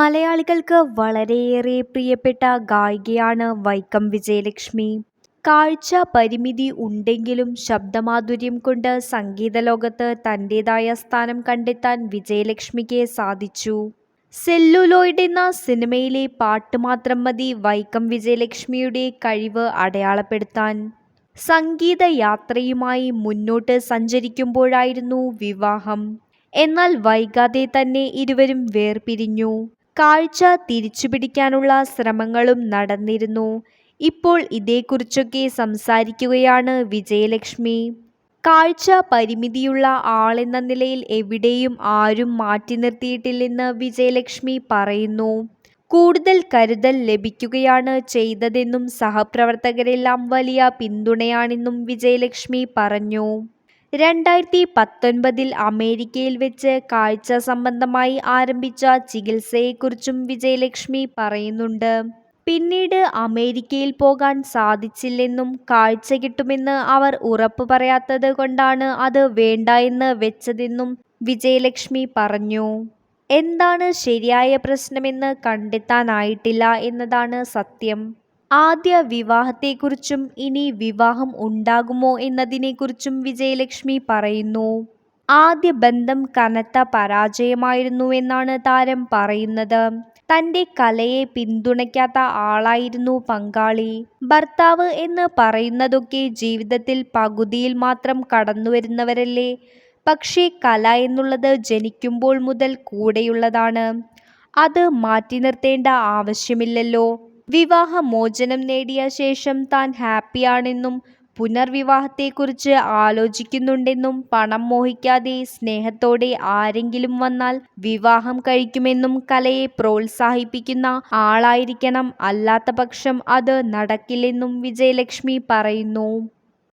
മലയാളികൾക്ക് വളരെയേറെ പ്രിയപ്പെട്ട ഗായികയാണ് വൈക്കം വിജയലക്ഷ്മി. കാഴ്ച പരിമിതി ഉണ്ടെങ്കിലും ശബ്ദമാധുര്യം കൊണ്ട് സംഗീത ലോകത്ത് തന്റെതായ സ്ഥാനം കണ്ടെത്താൻ വിജയലക്ഷ്മിക്ക് സാധിച്ചു. സെല്ലുലോയിഡ് എന്ന സിനിമയിലെ പാട്ട് മാത്രം മതി വൈക്കം വിജയലക്ഷ്മിയുടെ കഴിവ് അടയാളപ്പെടുത്താൻ. സംഗീത യാത്രയുമായി മുന്നോട്ട് സഞ്ചരിക്കുമ്പോഴായിരുന്നു വിവാഹം. എന്നാൽ വൈകാതെ തന്നെ ഇരുവരും വേർപിരിഞ്ഞു. കാഴ്ച തിരിച്ചുപിടിക്കാനുള്ള ശ്രമങ്ങളും നടന്നിരുന്നു. ഇപ്പോൾ ഇതേക്കുറിച്ചൊക്കെ സംസാരിക്കുകയാണ് വിജയലക്ഷ്മി. കാഴ്ച പരിമിതിയുള്ള ആളെന്ന നിലയിൽ എവിടെയും ആരും മാറ്റി നിർത്തിയിട്ടില്ലെന്ന് വിജയലക്ഷ്മി പറയുന്നു. കൂടുതൽ കരുതൽ ലഭിക്കുകയാണ് ചെയ്തതെന്നും സഹപ്രവർത്തകരെല്ലാം വലിയ പിന്തുണയാണെന്നും വിജയലക്ഷ്മി പറഞ്ഞു. രണ്ടായിരത്തി പത്തൊൻപതിൽ അമേരിക്കയിൽ വെച്ച് കാഴ്ച സംബന്ധമായി ആരംഭിച്ച ചികിത്സയെക്കുറിച്ചും വിജയലക്ഷ്മി പറയുന്നുണ്ട്. പിന്നീട് അമേരിക്കയിൽ പോകാൻ സാധിച്ചില്ലെന്നും കാഴ്ച കിട്ടുമെന്ന് അവർ ഉറപ്പ് പറയാത്തത് കൊണ്ടാണ് അത് വേണ്ട എന്ന് വെച്ചതെന്നും വിജയലക്ഷ്മി പറഞ്ഞു. എന്താണ് ശരിയായ പ്രശ്നമെന്ന് കണ്ടെത്താനായിട്ടില്ല എന്നതാണ് സത്യം. ആദ്യ വിവാഹത്തെക്കുറിച്ചും ഇനി വിവാഹം ഉണ്ടാകുമോ എന്നതിനെക്കുറിച്ചും വിജയലക്ഷ്മി പറയുന്നു. ആദ്യ ബന്ധം കനത്ത പരാജയമായിരുന്നുവെന്നാണ് താരം പറയുന്നത്. തന്റെ കലയെ പിന്തുണയ്ക്കാത്ത ആളായിരുന്നു പങ്കാളി. ഭർത്താവ് എന്ന് പറയുന്നതൊക്കെ ജീവിതത്തിൽ പകുതിയിൽ മാത്രം കടന്നുവരുന്നവരല്ലേ. പക്ഷേ കല എന്നുള്ളത് ജനിക്കുമ്പോൾ മുതൽ കൂടെയുള്ളതാണ്. അത് മാറ്റി നിർത്തേണ്ട ആവശ്യമില്ലല്ലോ. വിവാഹമോചനം നേടിയ ശേഷം താൻ ഹാപ്പിയാണെന്നും പുനർവിവാഹത്തെക്കുറിച്ച് ആലോചിക്കുന്നുണ്ടെന്നും പണം മോഹിക്കാതെ സ്നേഹത്തോടെ ആരെങ്കിലും വന്നാൽ വിവാഹം കഴിക്കുമെന്നും കലയെ പ്രോത്സാഹിപ്പിക്കുന്ന ആളായിരിക്കണം അല്ലാത്തപക്ഷം അത് നടക്കില്ലെന്നും വിജയലക്ഷ്മി പറയുന്നു.